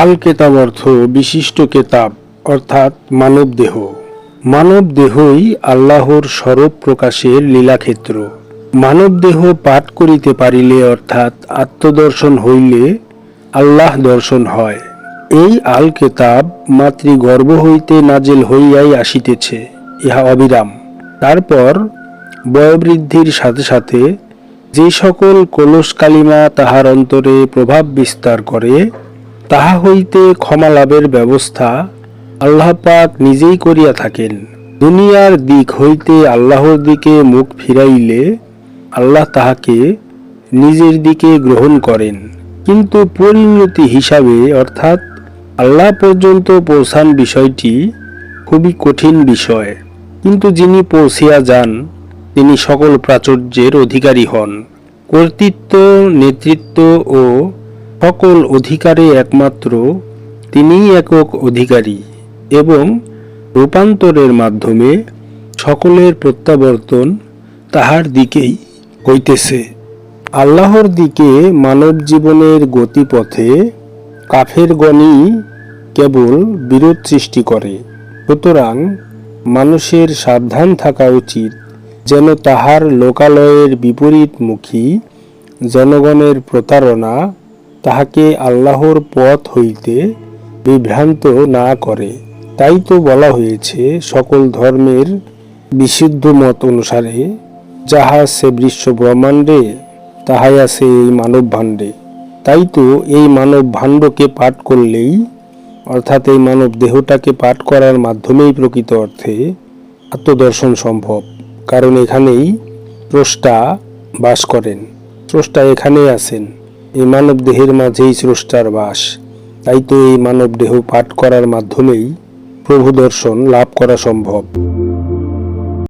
আল কেতাব অর্থ বিশিষ্ট কেতাব, অর্থাৎ মানব দেহ মানব দেহই আল্লাহর স্বরূপ প্রকাশের লীলাক্ষেত্র। মানব দেহ পাঠ করিতে পারিলে, অর্থাৎ আত্মদর্শন হইলে, আল্লাহ দর্শন হয়। এই আল কেতাব মাতৃ গর্ভ হইতে নাজেল হইয়াই আসিতেছে, ইহা অবিরাম। তারপর বয়োবৃদ্ধির সাথে সাথে যে সকল কলস কালিমা তাহার অন্তরে প্রভাব বিস্তার করে তাহা হইতে ক্ষমা লাভের ব্যবস্থা আল্লাহ পাক নিজেই করিয়া থাকেন। দুনিয়ার দিক হইতে আল্লাহর দিকে মুখ ফিরাইলে আল্লাহ তাহাকে নিজের দিকে গ্রহণ করেন। কিন্তু পরিণতি হিসাবে অর্থাৎ আল্লাহ পর্যন্ত পৌঁছান বিষয়টি খুবই কঠিন বিষয়। কিন্তু যিনি পৌঁছিয়া যান, তিনি সকল প্রাচুর্যের অধিকারী হন। কর্তৃত্ব, নেতৃত্ব ও সকল অধিকারে একমাত্র তিনিই একক অধিকারী এবং রূপান্তরের মাধ্যমে সকলের প্রত্যাবর্তন তাহার দিকেই হইতেছে। আল্লাহর দিকে মানব জীবনের গতিপথে কাফের গণই কেবল বিরোধ সৃষ্টি করে। সুতরাং মানুষের সাবধান থাকা উচিত যেন তাহার লোকালয়ের বিপরীতমুখী জনগণের প্রতারণা তাহাকে আল্লাহর পথ হইতে বিভ্রান্ত না করে। তাই তো বলা হয়েছে, সকল ধর্মের বিশুদ্ধ মত অনুসারে যাহা সে বিশ্ব ব্রহ্মাণ্ডে, তাহাই আছে এই মানব ভাণ্ডে। তাই তো এই মানব ভাণ্ডকে পাঠ করলেই, অর্থাৎ এই মানব দেহটাকে পাঠ করার মাধ্যমেই প্রকৃত অর্থে আত্মদর্শন সম্ভব। কারণ এখানেই স্রষ্টা বাস করেন। স্রষ্টা এখানেই আছেন। এই মানব দেহের মাঝেই স্রষ্টার বাস। তাই তো এই মানব দেহ পাঠ করার মাধ্যমেই প্রভু দর্শন লাভ করা সম্ভব।